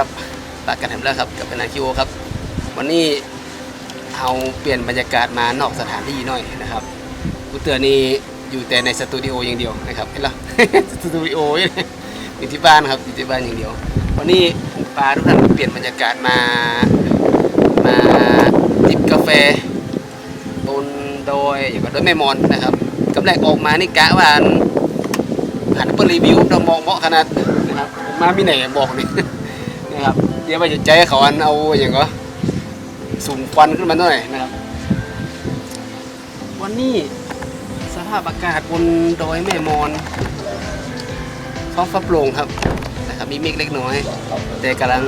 ครับปากกันแถมแล้วครับกับเป็นนาคิโอครับ วันนี้เอาเปลี่ยนบรรยากาศมานอกสถานที่หน่อยนะครับกูเตือนนี่อยู่แต่ในสตูดิโออย่างเดียวนะครับเห็นเหรอสตูดิโออยู่ที่บ้านครับอยู่ที่บ้านอย่างเดียว วันนี้ผมพาทุกท่านเปลี่ยนบรรยากาศมามาจิบกาแฟบนโดยอยู่กับโดยแม่มอนนะครับกำแรกออกมานี่กะว่าหันเปิดรีวิวเรามองเหมาะขนาดนะครับมมามีไหนบอกนี่ นะครับเดี๋ยวไปจะใจเขาอันเอาอย่างก็สูงควันขึ้นมาหน่อยนะครับ วันนี้สภาพอากาศบนดอยแม่มอนท้องฟ้าโปร่งครับนะครับมีเมฆเล็กน้อย แต่กำลัง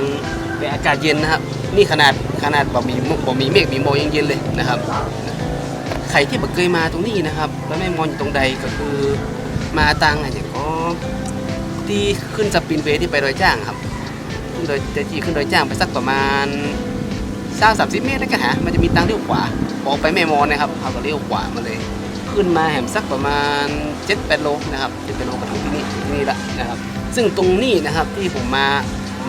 เป็นอากาศเย็นนะครับ นี่ขนาดขนาดบ่มีบ่มีเมฆมีโมยังเย็นเลยนะครับใครที่บ่เคยมาตรงนี้นะครับ แล้วแม่มอนอยู่ตรงใดก็คือมาตังอะไรอย่างก็ที่ขึ้นสปินเวที่ไปดอยจ้างครับ ขึ้นโดยจะจีขึ้นโดยจ้างไปสักประมาณสามสามสิบเมตรนะกะฮะมันจะมีทางเลี้ยวขวาบอกไปแม่มอนนะครับเขาก็เลี้ยวขวามาเลย ขึ้นมาแหมสักประมาณเจ็ดแปดโลนะครับเจ็ดแปดโลก็ถึงที่นี่ถึงที่นี่ละนะครับ ซึ่งตรงนี้นะครับที่ผมมา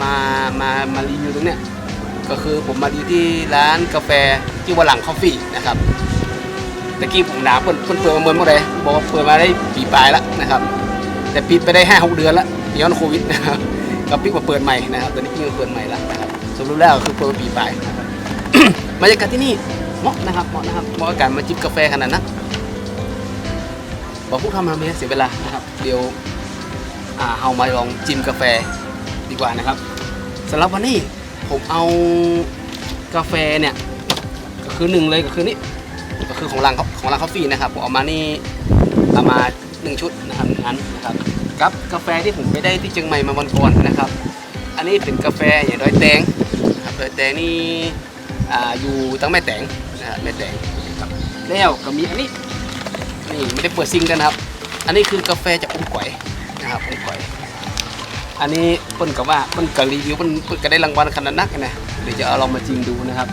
มามามารีวิวตรงเนี้ยก็คือผมมารีที่ร้านกาแฟที่ว่าหลังคอฟฟี่นะครับตะกี้ผมหนาเปิดเปิดเปิดมาเมื่อเมื่อไรบอกว่าเปิดมาได้ปีปลายแล้วนะครับ แต่ปิดไปได้ห้าหกเดือนแล้วย้อนโควิดนะครับ ก็ปิดมาเปิดใหม่นะครับตอนนี้ปิดมาเปิดใหม่แล้วนะครับสรุปแล้วคือเปิดปีปนะครับบรรยากาศที่นี่เหมาะนะครับเหมาะนะครับเหมาะกับการมาจิบกาแฟขนาดนั้นบอกพวกทำมาไม่ให้เสียเวลานะครับ เดี๋ยวเฮามาลองจิมกาแฟดีกว่านะครับสำหรับวันนี้ผมเอากาแฟเนี่ยก็คือหนึ่งเลยก็คือนี่ก็คือของรังของรังคอฟฟี่นะครับผมเอามานี่เอามาหนึ่งชุดนะครับนั้นนะครับ กับกาแฟที่ผมไปได้ที่เชียงใหม่มาวันก่อนนะครับ อันนี้เป็นกาแฟอย่างดอยแตงครับดอยแตงนี่ออยู่ตั้งแม่แตงนะครับแม่แตงครับแล้วก็มีอันนี้นี่ไม่ได้เปิดซิงกันครับ อันนี้คือกาแฟจากอุ้มก๋อยนะครับอุ้มก๋อยอันนี้เปิ้นกับว่าเปิ้นกับรีวิวเปิ้นเปิ้นก็ได้รางวัลขนาดนักนะเดี๋ยวจะเอาลองมาจิมดูนะครับ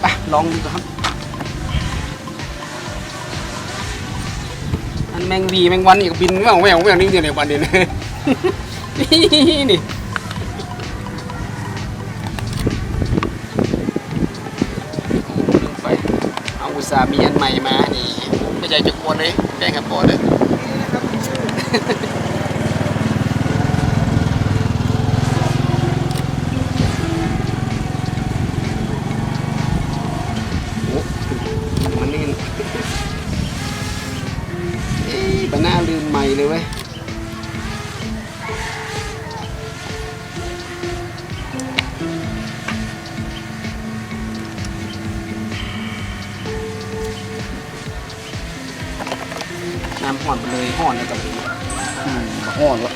ไปลองดูครับ อันแมงวีแมงวันอีกบินไม่เอาไม่เอาไม่เอานี่เดียวในวันเดียวนะนี่นี่ลืมไปเอาอุตส่ามีอันใหม่มานี่ไม่ใจจะกวนเลยแกล้งกับปอเลย อนไปเลยห่อนแล้วกับอืมบ่ห่อนละ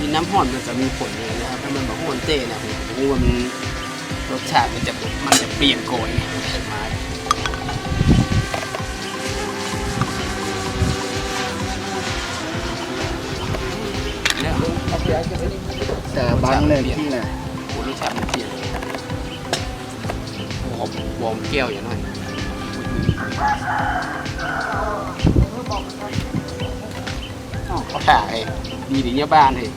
มีน้ำห่อนมันจะมีผลยังไงนะครับถ้ามันแบบห่อนเต้เนี่ยผมผมว่ามันรสชาติมันจะมันจะเปลี่ยนโกยมาเนี่ยแต่บางเนี่ยที่น่ะโอ้รสชาติมัน เปลี่ยนวอร์มวอร์มแก้วอย่างน้อยอ้าวเขาถ่ายดีดีเนี่ยบ้านเลย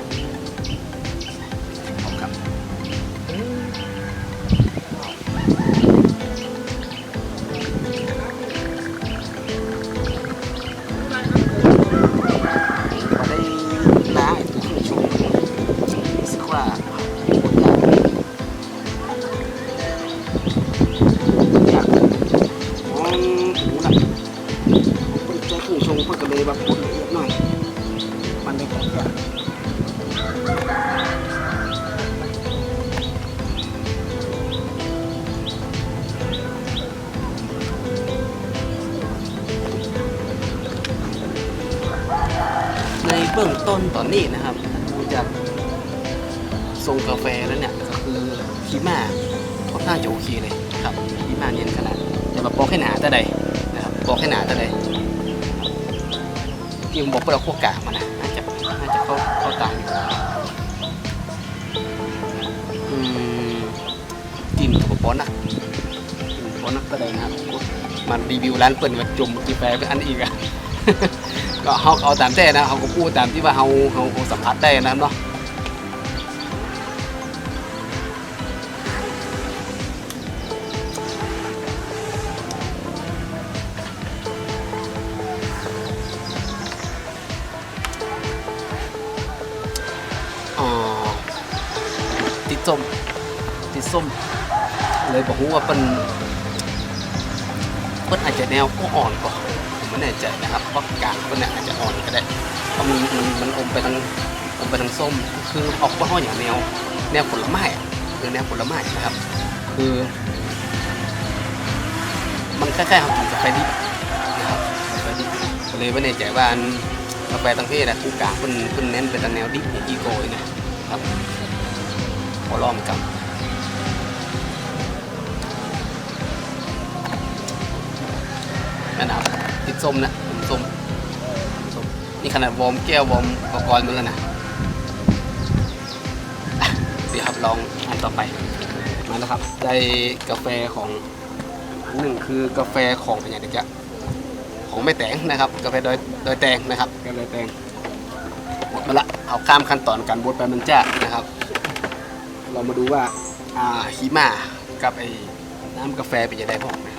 บื้องต้นตอนนี้นะครับดูจากทรงกาแฟแล้วเนี่ยก็คือพีมาค่อนข้างจะโอเคเลยครับพีมาเนียนขนาดจะมาปอกให้หนาแต่ใดนะครับปอกให้หนาแต่ใดที่ผมบอกว่าเราคั่วกางมานะน่าจะน่าจะเข้าเข้าตามอยู่อืมกลินกับปอนนะกลินปอนนักแต่ใดนะครับมันรีวิวร้านเปิดมาจุ่มกาแฟเป็นอันอีกอะ ก็เฮาเอาตามแต่นะเฮาก็พูดตามที่ว่าเฮาเฮาเฮาสัมผัสได้นะเนาะอ๋อติดส้มติดส้ม เลยบอกว่าเป็นเพิ่นอาจจะแนวก็อ่อนกว่า ไม่แน่ใจนะครับว่ากลางเพิ่นอาจจะอ่อนก็ได้เพราะมันมันมันอมไปทางอมไปทางส้ม คือออกว่าห้ออย่างแนวแนวผลไม้อะคือแนวผลไม้นะครับ คือ มันคล้ายๆเขากินกาแฟดิบนะครับกาแฟดิบก็เลยไม่แน่ใจว่าอันกาแฟต่างประเทศนะคู่กางเพิ่นเพิ่นเน้นไปทางแนวดิบอย่างอีโกยนะครับขอลองกับนั่น ส้มนะผมส้มส้มนี่ขนาดวอร์มแก้ววอร์มอุปกรณ์มันแล้วนะอะเดี๋ยวครับลองอันต่อไปมาแล้วครับได้กาแฟของอันหนึ่งคือกาแฟของอะไรอย่างเงี้ยของไม่แตงนะครับกาแฟโดยโดยแตงนะครับกาแฟโดยแตงหมดมาละเอาข้ามขั้นตอนการบดไปมันจะนะครับ เรามาดูว่าอ่าฮิมากับไอ้น้ำกาแฟเป็นยังไงบ้างนะค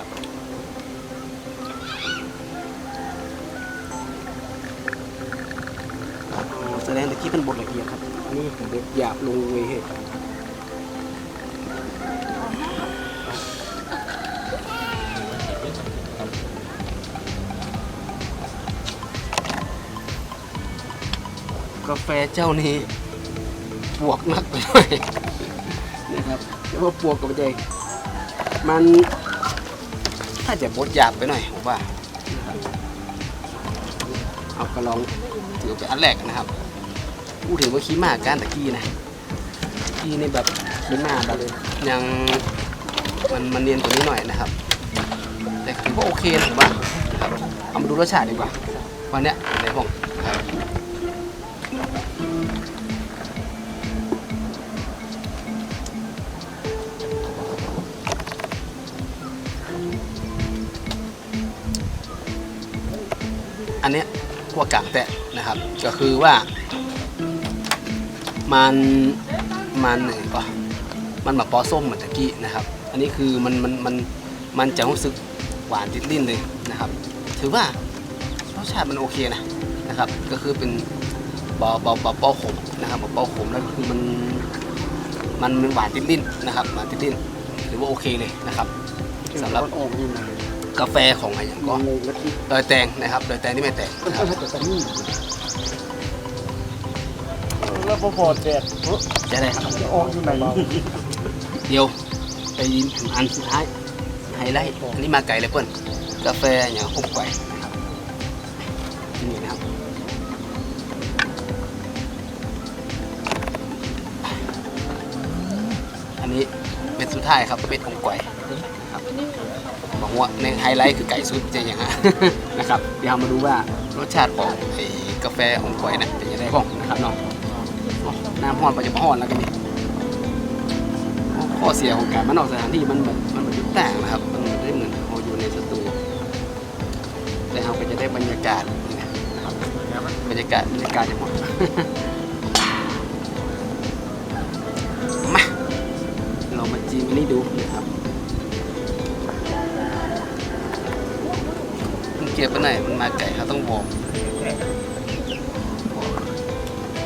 รับ อแสดงตะกี้เป็นบทละเอียดครับอันนี้ผมบทหยาบลงเวยเหตุกาแฟเจ้านี้ปวกมากไปหน่อยนะครับเรียกว่าปวกกับใจมันถ้าจะบดหยาบไปหน่อยผมว่า เอาก็ลองถือเป็นอันแรกนะครับ พูดถึงว่าขี้หมากการตะกี้นะขี้นี่แบบขี้หมาแบบยังมันมันเนียนตัวนี้หน่อยนะครับ แต่ถือว่าโอเคนะผมว่านะครับเอามาดูรสชาติดีกว่า วันเนี้ยในห้องนะครับอันเนี้ยพวกกากแตะนะครับ ก็คือว่า มันมันหนึ่งก็มันแบบปอส้มเหมือนตะกี้นะครับ อันนี้คือมันมันมันมันจะรู้สึกหวานติดลิ้นเลยนะครับ ถือว่ารสชาติมันโอเคนะนะครับ ก็คือเป็นบอบอบอปอขมนะครับบอปอขมแล้วก็คือมันมันมันหวานติดลิ้นนะครับหวานติดลิ้นถือว่าโอเคเลยนะครับสำหรับออกนี่นะกาแฟของอะไรอย่างก็ก็เลยแล้วที่โดยแตงนะครับโดยแตงที่ไม่แตงก็นะครับถ้าจะนี่ แล้วพอพอแดดจะได้ครับจะออกอยู่ไหนเดี๋ยวไปถึงอันสุดท้ายไฮไลท์อันนี้มาไก่เลยเปิ้ลกาแฟอย่างคมไก่นะครับนี่นะครับอันนี้เป็นสุดท้ายครับเป็นองไก่นะครับบอกว่าในไฮไลท์คือไก่สุดจะอย่างฮะนะครับเดี๋ยวมาดูว่ารสชาติของไอ้กาแฟองไก่นะเป็นยังไงบ้างนะครับเนาะ น้ำห้อนไปจะมาห้อนแล้วกันนี่ข้อเสียของการมันออกสถานที่มันแบบมันแบบต่างนะครับ มันไม่ได้เหมือนเราอยู่ในสตูแต่เราก็จะได้บรรยากาศนะครับบรรยากาศบรรยากาศจะหมดมาเรามาจีมนนี้ดูนะครับมันเก็บไปไหนมันมาไก่เขาต้องบอก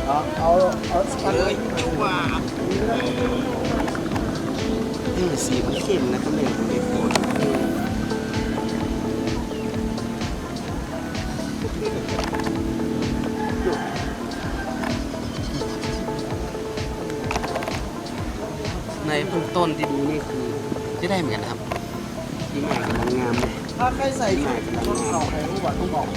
เอาเอาเอาเอาเลยชัวนี่สีมันเข้มนะก็เลยเด็กโดนในเบื้องต้นที่ดูนี่คือจะได้เหมือนกันนะครับที่ใหม่กำลังงามเลยถ้าใครใส่ชุดต้องเอาใครรู้ว่าต้องบอก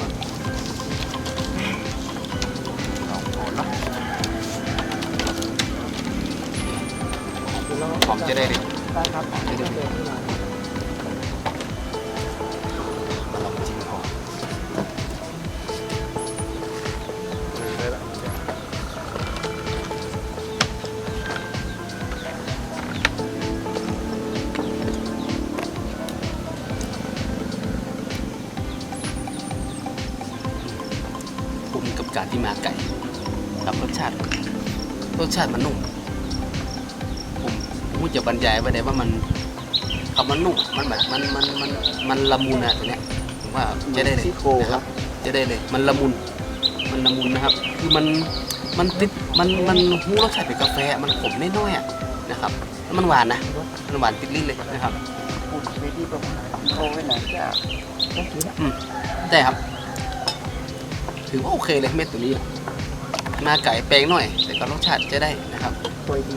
ที่มาไก่ครับรสชาติ รสชาติมันนุ่มผมผมจะบรรยายไปได้ว่ามันคำมันนุ่มมันแบบมันมันมันมันละมุนอะตัวเนี้ยผมว่าจะได้เลยซิโก้นะครับ จะได้เลยมันละมุน มันละมุนนะครับ คือมันมันติดมันมันหูรสชาติเป็นกาแฟมันขมน้อยๆอะนะครับแล้วมันหวานนะมันหวานติดลิ้นเลยนะครับพูดไปที่ประมาณเขาไว้ไหนจ้าต้องกินนะได้ครับ ถือว่าโอเคเลยเม็ดตัวนี้ มาไก่แปลงหน่อย แต่ก็รสชาติจะได้นะครับตัวดี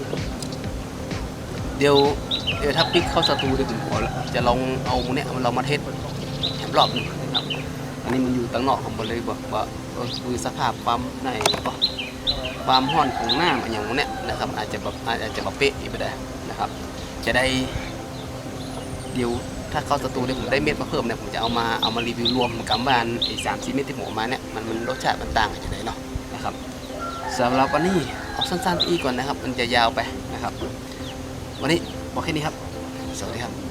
เดี๋ยวเดี๋ยวถ้าปิกเข้าสตูเดี๋ยวผมขอจะลองเอาเนี่ยเรามาเทสแถมรอบหนึงนะครับ อันนี้มันอยู่ตั้งนอกของบนเลยบอกว่าเออดูสภาพความในก็ความห้อนของหน้าอย่างเนี้ยนะครับ อาจจะแบบอาจจะแบบเป๊ะอีกไปได้นะครับ จะได้เดี๋ยว ถ้าเข้าสตูเนี่ยผมได้เม็ดมาเพิ่มเนี่ยผมจะเอามาเอามารีวิวรวมกับวานไอ้สามสี่เม็ดที่ผมเอามาเนี่ยมันมันรสชาติมันต่างกันยังไงเนาะนะครับสำหรับวันนี้เอาสั้นๆอีกก่อนนะครับ มันจะยาวไปนะครับ วันนี้บอกแค่นี้ครับ สวัสดีครับ